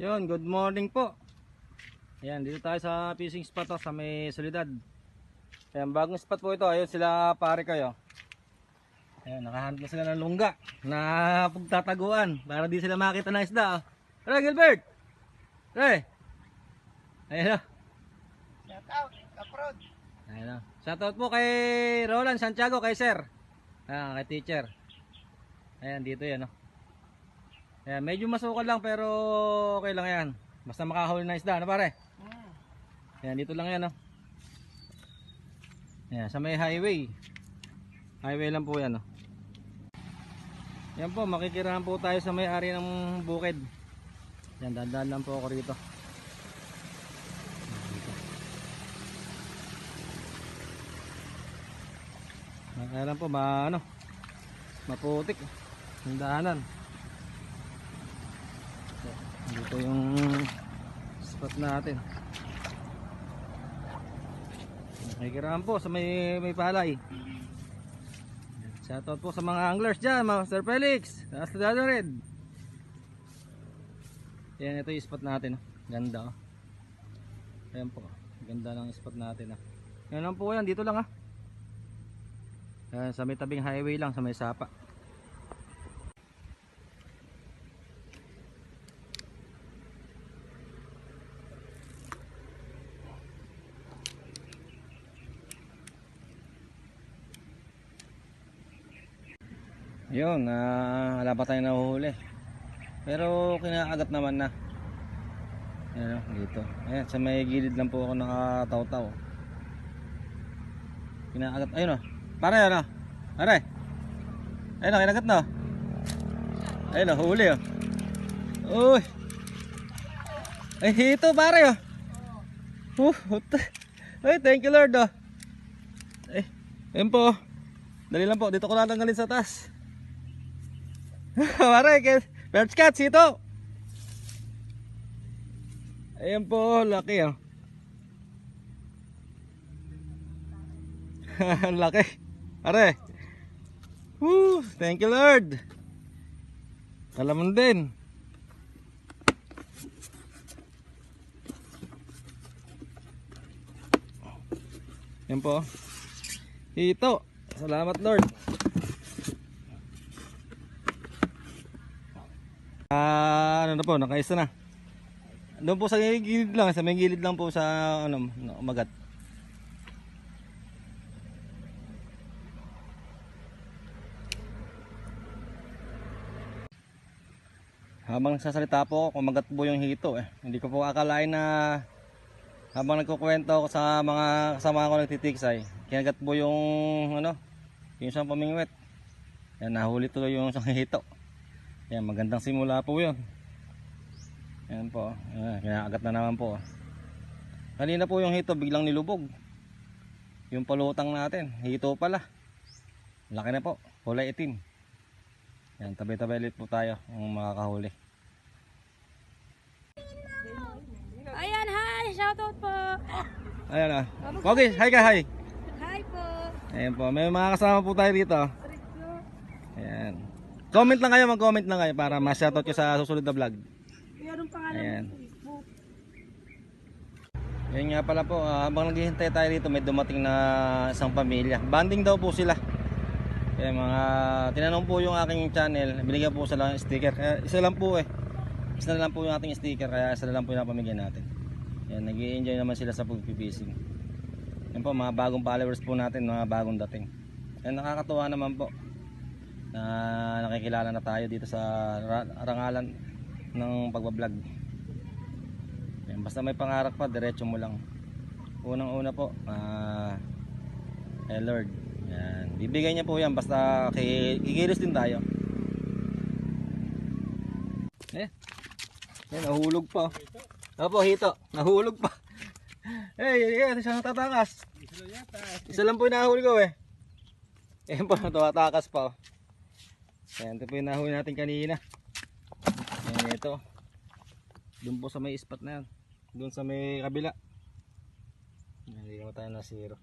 Yun, good morning po. Ayan, dito tayo sa fishing spot to, sa may solidad. Ayan, bagong spot po ito. Ayun sila pare kayo. Ayan, nakahanap na sila ng lungga na pagtataguan para di sila makita ng isda. Tara, Gilbert! Tara! Ayan o. Shout out, Kaprod. Ayan o. Shoutout po kay Roland Santiago, kay Sir. Ayan, kay teacher. Ayan, dito yan o. Ayan, medyo masukal lang pero okay lang yan. Basta makahuli ng isda, ano pare? Hmm. Ayan, dito lang yan, oh. Ayan, sa may highway. Highway lang po yan, oh. Yan po, makikirahan po tayo sa may-ari ng bukid. Yan, dandan lang po ako rito. Kaya lang po, ma, ano, maputik. Yung daanan. Dito yung spot natin. Nakikiraan po sa may may palay. Shoutout po sa mga anglers dyan, Master Felix, Master Dado Red. Yan, ito yung spot natin. oh. Ganda oh. Ayan po. Ganda ng spot natin. Oh. Yan lang po yan, dito lang ah. Ayan, sa may tabing highway lang, sa may sapa. Yun, ah, wala pa tayong nahuhuli. Pero kinaagat naman na. Ayan, oh, dito. Ayan, sa may gilid lang po ako nakataw-taw. Kinaagat, ayun oh. Pare, ano? Pare. Ayun oh, kinagat na. oh. Ayun oh, huli oh. Uy. Ay, hito pare oh. Uh. Ay, thank you Lord oh. Ay, ayun po. oh. Dali lang po, dito ko natanggalin sa taas. Kay Birds Cats, ito. Ayan po, laki oh. laki. Pare. Woo, thank you Lord. Talaman din. Yan po. Ito. Salamat Lord. Ah, ano na po, nakaisa na. Doon po sa gilid lang, sa may gilid lang po sa ano, no, umagat. Habang nagsasalita po ako, kumagat po yung hito eh. Hindi ko po akalain na habang nagkukwento ako sa mga kasama ko nagtitiksay, kinagat po yung ano, yung isang pamingwet. Yan, nahuli tuloy yung isang hito. Yan, magandang simula po yun. Yan po. Yan, kinakagat na naman po. Kanina po yung hito biglang nilubog. Yung palutang natin, hito pala. Laki na po, kulay itim. Yan, tabay-tabay ulit po tayo ang makakahuli. Ayan, hi! Shoutout po! Ayan ah. Okay, hi ka, hi. Hi po! Ayan po, may mga kasama po tayo dito. Ayan. Comment lang kayo, mag-comment lang kayo para ma-shoutout ko sa susunod na vlog. Meron pangalan Ayan. ng Facebook. Yun nga pala po, ah, habang naghihintay tayo dito, may dumating na isang pamilya. Banding daw po sila. Kaya mga, tinanong po yung aking channel, binigyan po sila ng sticker. Kaya isa lang po eh. Isa na lang po yung ating sticker, kaya isa na lang po yung napamigyan natin. Yan, nag enjoy naman sila sa pagpipishing. Yan po, mga bagong followers po natin, mga bagong dating. Yan, nakakatuwa naman po na nakikilala na tayo dito sa ra- rangalan ng pagbablog. Yan, basta may pangarap pa, diretso mo lang. Unang-una po, ah, eh Lord, yan. Bibigay niya po yan, basta kikilos din tayo. Eh, yan, nahulog pa. Opo, hito, nahulog pa. Eh, yan, siya natatakas. Isa lang po yung nahuli ko eh. Yan po, tumatakas pa. oh. Yan, ito po yung nahuli natin kanina. Ito. Doon po sa may spot na yan. Doon sa may kabila. Hindi naman tayo na zero.